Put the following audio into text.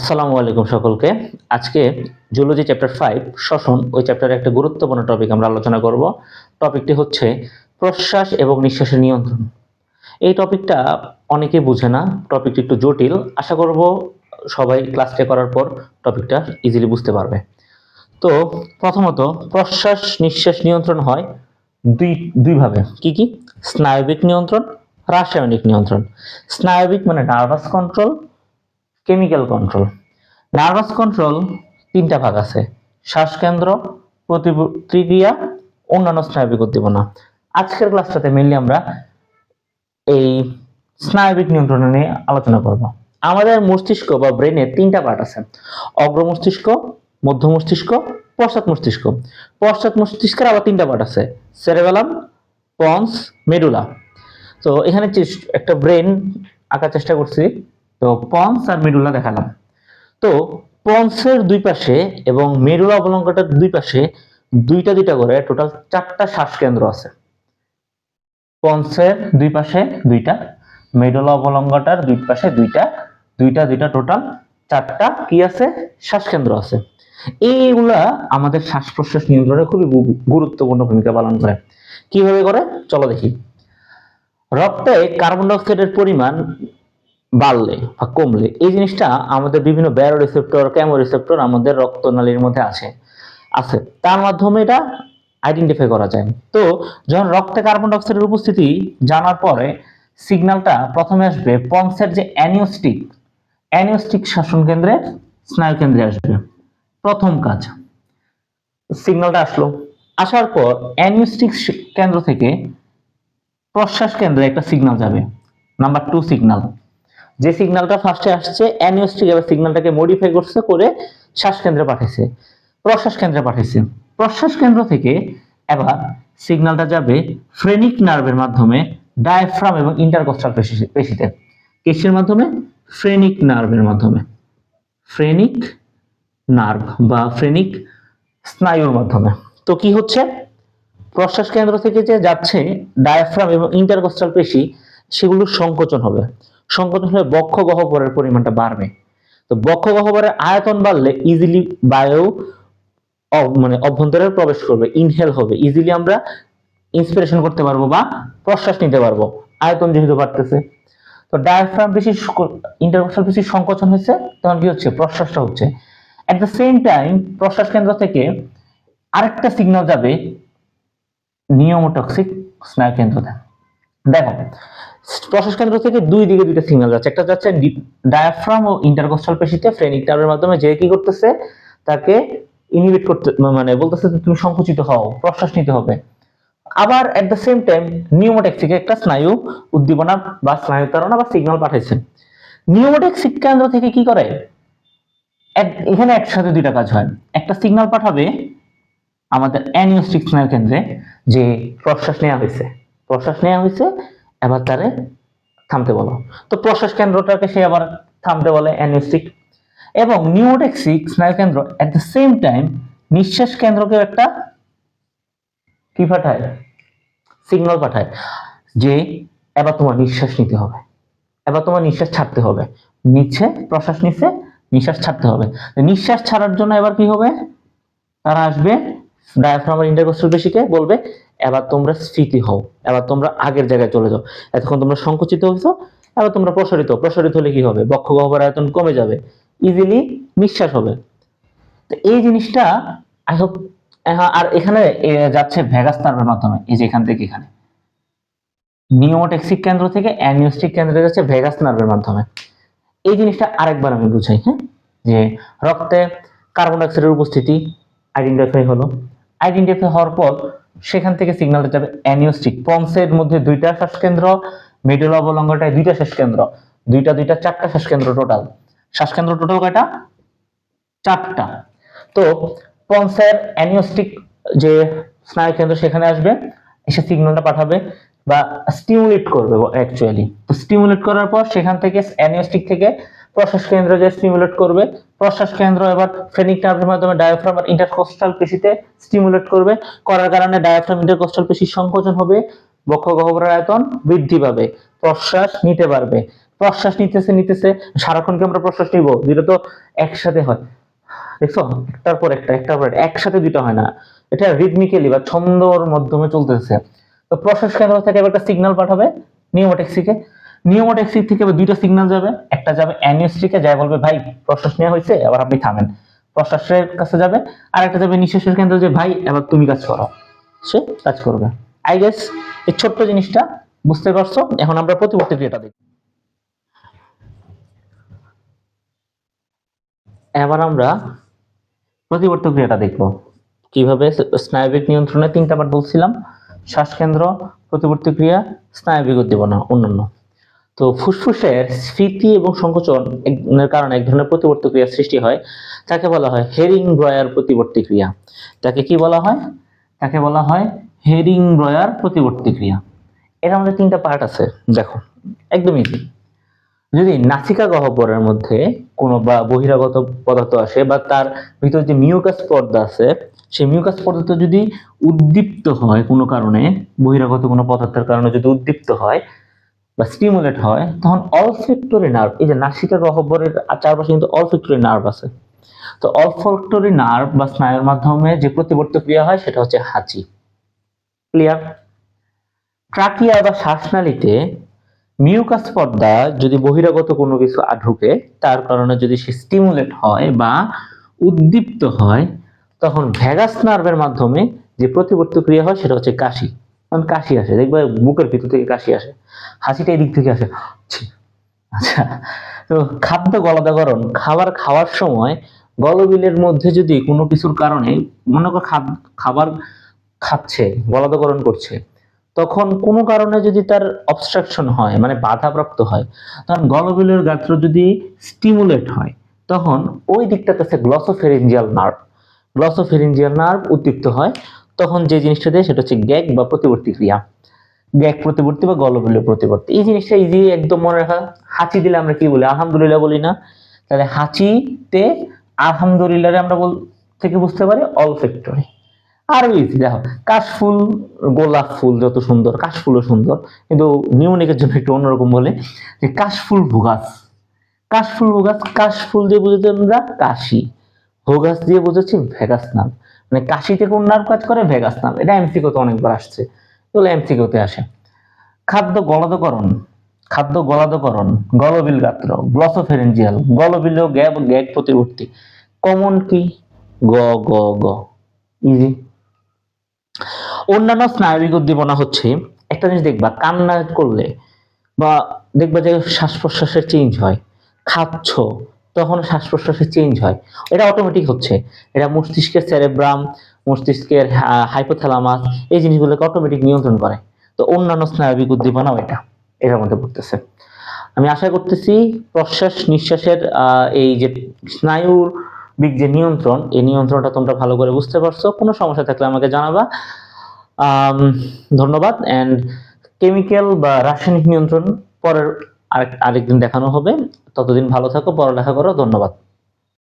আসসালামু আলাইকুম সকলকে। আজকে জুলজি চ্যাপ্টার ফাইভ শ্বসন, ওই চ্যাপ্টারের একটা গুরুত্বপূর্ণ টপিক আমরা আলোচনা করব। টপিকটি হচ্ছে প্রশ্বাস এবং নিঃশ্বাসের নিয়ন্ত্রণ। এই টপিকটা অনেকে বুঝে না টপিকটি একটু জটিল। আশা করব সবাই ক্লাসটা করার পর টপিকটা ইজিলি বুঝতে পারবে। তো প্রথমত, প্রশ্বাস, নিঃশ্বাস নিয়ন্ত্রণ হয় দুই দুইভাবে কি কি? স্নায়বিক নিয়ন্ত্রণ, রাসায়নিক নিয়ন্ত্রণ। স্নায়বিক মানে nervous control chemical control nervous control তিনটা ভাগ আছে। শ্বাসকেন্দ্র প্রতিক্রিয়া অন্যান্য স্নায়বিক উদ্দীপনা। আজকের ক্লাসটাতে মেনলি আমরা এই স্নায়বিক নিয়ন্ত্রণ নিয়ে আলোচনা করব। আমাদের মস্তিষ্ক বা ব্রেনে তিনটা পার্ট আছে। অগ্র মস্তিষ্ক, মধ্য মস্তিষ্ক, পশ্চাৎ মস্তিষ্ক। পশ্চাৎ মস্তিষ্কের আবার তিনটা পার্ট আছে। সেরেবেলাম পন্স মেডুলা তো এখানে একটা ব্রেন আঁকার চেষ্টা করছি তো পন্স আর মেডুলা দেখালাম। তো পন্সের দুই পাশে এবং মেরুলা অবলঙ্গটার দুই পাশে দুইটা দুইটা করে টোটাল চারটা শ্বাসকেন্দ্র আছে। পন্সের দুই পাশে দুইটা, মেডুলা অবলঙ্গটার দুই পাশে দুইটা দুইটা দুইটা টোটাল চারটা কি আছে? শ্বাসকেন্দ্র আছে। এইগুলা আমাদের শ্বাস প্রশ্বাস নিয়ন্ত্রণে খুবই গুরুত্বপূর্ণ ভূমিকা পালন করে। কীভাবে করে? চলো দেখি। রক্তে কার্বন ডাইঅক্সাইডের পরিমাণ বাড়লে বা কমলে, এই জিনিসটা আমাদের বিভিন্ন ব্যারো রিসেপ্টর ক্যামো রিসেপ্টর আমাদের রক্তনালীর মধ্যে আছে আছে। তার মাধ্যমে এটা আইডেন্টিফাই করা যায়। তো যখন রক্তে কার্বন ডাইঅক্সাইডের উপস্থিতি জানার পরে সিগন্যালটা প্রথমে আসবে পন্সের যে অ্যানিওস্টিক অ্যানিওস্টিক শাসন কেন্দ্রে, স্নায়ু কেন্দ্রে আসবে। প্রথম কাজ সিগন্যালটা আসলো। আসার পর অ্যানিওস্টিক কেন্দ্র থেকে প্রশ্বাস কেন্দ্রে একটা সিগন্যাল যাবে। নাম্বার টু সিগন্যাল যে সিগন্যালটা ফার্স্টে আসছে অ্যানিওস্টিক এবার সিগন্যালটাকে মডিফাই করছে, করে শ্বাস কেন্দ্রে পাঠাইছে। প্রশ্বাস কেন্দ্রে পাঠাইছে। প্রশ্বাস কেন্দ্র থেকে এবার সিগন্যালটা যাবে ফ্রেনিক নার্ভের মাধ্যমে ডায়াফ্রাম এবং ইন্টারকোস্টাল পেশি পেশিতে। কিসের মাধ্যমে? ফ্রেনিক নার্ভের মাধ্যমে। ফ্রেনিক নার্ভ বা ফ্রেনিক স্নায়ুর মাধ্যমে। তো কি হচ্ছে? প্রশ্বাস কেন্দ্র থেকে যে যাচ্ছে ডায়াফ্রাম এবং ইন্টারকোস্টাল পেশি, সেগুলোর সংকোচন হবে। সংকোচন হলে বক্ষ গহ্বরের পরিমাণটা বাড়বে। তো বক্ষ গহ্বরের আয়তন বাড়লে ইজিলি বায়ু মানে অভ্যন্তরে প্রবেশ করবে ইনহেল হবে। ইজিলি আমরা ইন্সপিরেশন করতে পারব বা প্রশ্বাস নিতে পারব, আয়তন যেহেতু বাড়তেছে। তো ডায়াফ্রাম বেশি ইন্টারকোস্টাল বেশি সংকোচন হচ্ছে, তখন কি হচ্ছে? প্রশ্বাসটা হচ্ছে। অ্যাট দ্য সেম টাইম প্রশ্বাস কেন্দ্র থেকে আরেকটা সিগন্যাল যাবে নিয়মোটক্সিক স্নায়ু কেন্দ্রতে দেখো প্রশ্বাস কেন্দ্র থেকে দুই দিকে দুইটা সিগন্যাল যাচ্ছে। একটা যাচ্ছে ডায়াফ্রাম ও ইন্টারকোস্টাল পেশিতে ফ্রেনিক নার্ভের মাধ্যমে। যে কি করতেছে, তাকে ইনহিবিট করতে মানে বলতেছে তুমি সংকুচিত হও প্রশ্বাস নিতে হবে। আবার এট দ্য সেম টাইম নিউমোটেক্সিকে একটা স্নায়ু উদ্দীপনা বা স্নায়ু তাড়না বা সিগন্যাল পাঠাইছে। নিউমোটেক্সিক কেন্দ্র থেকে কি করে? এখানে একসাথে দুইটা কাজ হয়। একটা সিগন্যাল পাঠাবে আমাদের অ্যানিওস্টিক স্নায়ু কেন্দ্রে, যে প্রশ্বাস নেওয়া হয়েছে। প্রশ্বাস নেওয়া হয়েছে এবার তারে থামতে বলো। তো প্রশ্বাস কেন্দ্রটাকে সে আবার থামতে বলে অ্যানিওস্টিক এবং নিউরোটেক্সিক স্নায়ু কেন্দ্র এট দ্য সেম টাইম নিঃশ্বাস কেন্দ্রকে একটা কি পাঠায়? সিগন্যাল পাঠায় যে এবার তোমার নিঃশ্বাস নিতে হবে। এবার তোমার নিঃশ্বাস ছাড়তে হবে। নিচ্ছে প্রশ্বাস নিচ্ছে নিঃশ্বাস ছাড়তে হবে। নিঃশ্বাস ছাড়ার জন্য এবার কি হবে? তারা আসবে ডায়াফ্রাম আর ইন্টারকোস্টাল পেশিকে বলবে এবার তোমরা স্ফীতি হও, এবার তোমরা আগের জায়গায় চলে যাও। এতক্ষণ তোমরা সংকুচিত হয়েছো, এবার তোমরা প্রসারিত প্রসারিত হলে কি হবে? বক্ষ গহ্বর আয়তন কমে যাবে ইজিলি নিঃশ্বাস হবে। তো এই জিনিসটা আই হোপ আর এখানে যাচ্ছে ভ্যাগাস নার্ভের মাধ্যমে, এই যে এখান থেকে এখানে। নিওমোটেক্সিক কেন্দ্র থেকে অ্যানিওস্টিক কেন্দ্রে যাচ্ছে ভেগাস নার্ভের মাধ্যমে। এই জিনিসটা আরেকবার আমি বুঝাই হ্যাঁ? যে রক্তে কার্বন ডাইঅক্সাইডের উপস্থিতি আইডেন্টিফাই হলো। আইডেন্টিফাই হওয়ার পর সেখান থেকে সিগন্যালটা যাবে অ্যানিওস্টিক পন্সের মধ্যে দুইটা শ্বাসকেন্দ্র মিডল অবলঙ্গটায় দুইটা শ্বাসকেন্দ্র দুইটা দুইটা, চারটা শ্বাসকেন্দ্র টোটাল শ্বাসকেন্দ্র টোটাল কয়টা? চারটা। তো পন্সের অ্যানিওস্টিক যে স্নায়ু কেন্দ্র সেখানে আসবে, এসে সিগন্যালটা পাঠাবে বা স্টিমুলেট করবে অ্যাকচুয়ালি তো স্টিমুলেট করার পর সেখান থেকে অ্যানিওস্টিক থেকে প্রশ্বাস কেন্দ্র যে স্টিমুলেট করবে প্রশ্বাস কেন্দ্র এবার ফ্রেনিক নার্ভের মাধ্যমে ডায়াফ্রাম আর ইন্টারকোস্টাল পেশিতে স্টিমুলেট করবে করার কারণে ডায়াফ্রাম ইন্টারকোস্টাল পেশির সংকোচন হবে বক্ষ গহ্বরের আয়তন বৃদ্ধি পাবে প্রশ্বাস নিতে পারবে। প্রশ্বাস নিতেছে নিতেছে সারাক্ষণ কি আমরা প্রশ্বাস নিব দুটো তো একসাথে হয়। দেখছ? একটার পর একটা একটার পর একটা, একসাথে দুটো হয় না। এটা রিদমিক্যালি বা ছন্দর মাধ্যমে চলতেছে। তো প্রশ্বাস কেন্দ্র থেকে একটা সিগন্যাল পাঠাবে নিউমোটেক্সিকে নিউমোটেক্সিক থেকে দুইটা সিগন্যাল যাবে, একটা যাবে অ্যানিওস্ট্রিকে যাই বলবে, ভাই, প্রশ্বাস নেওয়া হয়েছে, এবার আপনি থামেন। প্রশ্বাসের কাছে যাবে, আর একটা যাবে নিঃশ্বাসের কেন্দ্র যে, ভাই, এবার তুমি কাজ করো। সে কাজ করবে। আই গেস এই ছোট্ট জিনিসটা বুঝতে পারছ? এখন আমরা প্রতিবর্তী ক্রিয়াটা দেখি। এবার আমরা প্রতিবর্ত ক্রিয়াটা দেখব। কীভাবে স্নায়বিক নিয়ন্ত্রণে তিনটা বার বলছিলাম? শ্বাসকেন্দ্র, প্রতিবর্তী ক্রিয়া, স্নায়বিক উদ্দীপনা, অন্যান্য। তো ফুসফুসের স্ফীতি এবং সংকোচন এর কারণে এক ধরনের প্রতিবর্তী ক্রিয়া সৃষ্টি হয়। তাকে বলা হয় হেরিং ব্রয়ার প্রতিবর্তী ক্রিয়া। তাকে কি বলা হয়? তাকে বলা হয় হেরিং ব্রয়ার প্রতিবর্তী ক্রিয়া। এর আমাদের তিনটা পার্ট আছে, দেখো, একদম ইজি যদি নাসিকা গহ্বরের মধ্যে কোনো বা বহিরাগত পদার্থ আসে বা তার ভিতরে যে মিউকাস পর্দা আছে, সেই মিউকাস পর্দাটা যদি উদ্দীপ্ত হয় কোনো কারণে, বহিরাগত কোনো পদার্থের কারণে যদি উদ্দীপ্ত হয় বা স্টিমুলেট হয়, তখন অলফেক্টরি নার্ভ এই যে নাসিকা গহ্বরের চারপাশে কিন্তু অলফেক্টরি নার্ভ আছে। তো অলফেক্টরি নার্ভ বা স্নায়ুর মাধ্যমে যে প্রতিবর্ত ক্রিয়া হয়, সেটা হচ্ছে হাঁচি। ক্লিয়ার ট্রাকিয়া বা শ্বাসনালীতে মিউকাস পর্দা যদি বহিরাগত কোনো কিছু ঢুকে তার কারণে যদি সে স্টিমুলেট হয় বা উদ্দীপ্ত হয়, তখন ভ্যাগাস নার্ভের মাধ্যমে যে প্রতিবর্ত ক্রিয়া হয়, সেটা হচ্ছে কাশি। কারণ কাশি আসে, দেখবে বুকের ভিতর থেকে কাশি আসে, হাসিটা এদিক থেকে আসে আচ্ছা তো খাদ্য গলদাকরণ, খাবার খাওয়ার সময় গলবিলের মধ্যে যদি কোনো কিছুর কারণে, মনে করো খাবার খাচ্ছে, গলদাকরণ করছে, তখন কোনো কারণে যদি তার অবস্ট্রাকশন হয় মানে বাধাপ্রাপ্ত হয়, তখন গলবিলের গাত্র যদি স্টিমুলেট হয়, তখন ওই দিকটাতে আছে গ্লসোফেরেঞ্জিয়াল নার্ভ গ্লসোফেরেঞ্জিয়াল নার্ভ উদ্দীপ্ত হয় তখন যে জিনিসটা দেয় সেটা হচ্ছে গ্যাগ বা প্রতিবর্তী ক্রিয়া। গ্যাগ প্রতিবর্তী বা গলবিলের প্রতিবর্তী। এই জিনিসটা ইজি একদম মনে রাখা। হাঁচি দিলে আমরা কি বলি? আলহামদুলিল্লাহ বলি না। তাহলে হাঁচিতে আলহামদুলিল্লাহ আমরা বল থেকে বুঝতে পারি অলফেক্টরি আরও ইজি দেখো। কাশফুল, গোলাপ ফুল যত সুন্দর, কাশফুলও সুন্দর। কিন্তু নিউনিকের জন্য একটু অন্যরকম বলে যে কাশফুল ভোগাস কাশফুল ভোগাস কাশফুল দিয়ে বুঝেছি আমরা কাশি। ভোগাস দিয়ে বুঝেছি ভেগাস নাম। মানে কাশিতে কোন নার্ভ কাজ করে, ভেগাস নাম এটা এমসিকিউতে অনেকবার আসছে। এগুলো এমসিকিউতে আসে। খাদ্য গলাদকরণ খাদ্য গলাদকরণ গলবিল গাত্র গ্লসোফেরেঞ্জিয়াল গলবিল গ্যাব, গ্যাগ প্রতিবর্তী। কমন কি? গ গ গ। ইজি অন্যান্য স্নায়বিক উদ্দীপনা হচ্ছে, একটা জিনিস দেখবা কান্না করলে বা দেখবা যে শ্বাস প্রশ্বাসের চেঞ্জ হয়। খাচ্ছ তখন শ্বাস প্রশ্বাসের চেঞ্জ হয়। এটা অটোমেটিক হচ্ছে। এটা মস্তিষ্কের সেরেব্রাম মস্তিষ্কের হাইপোথ্যালামাস এই জিনিসগুলোকে অটোমেটিক নিয়ন্ত্রণ করে। তো অন্যান্য স্নায়বিক উদ্দীপনাও এটা। এটার মধ্যে পড়তেছে। আমি আশা করতেছি প্রশ্বাস নিঃশ্বাসের এই যে স্নায়ুর দিক যে নিয়ন্ত্রণ, এই নিয়ন্ত্রণটা তোমরা ভালো করে বুঝতে পারছ। কোনো সমস্যা থাকলে আমাকে জানাবা। ধন্যবাদ। অ্যান্ড কেমিক্যাল বা রাসায়নিক নিয়ন্ত্রণ পরের আরেক আরেকদিন দেখানো হবে। ততদিন ভালো থাকো পড়ালেখা করো ধন্যবাদ।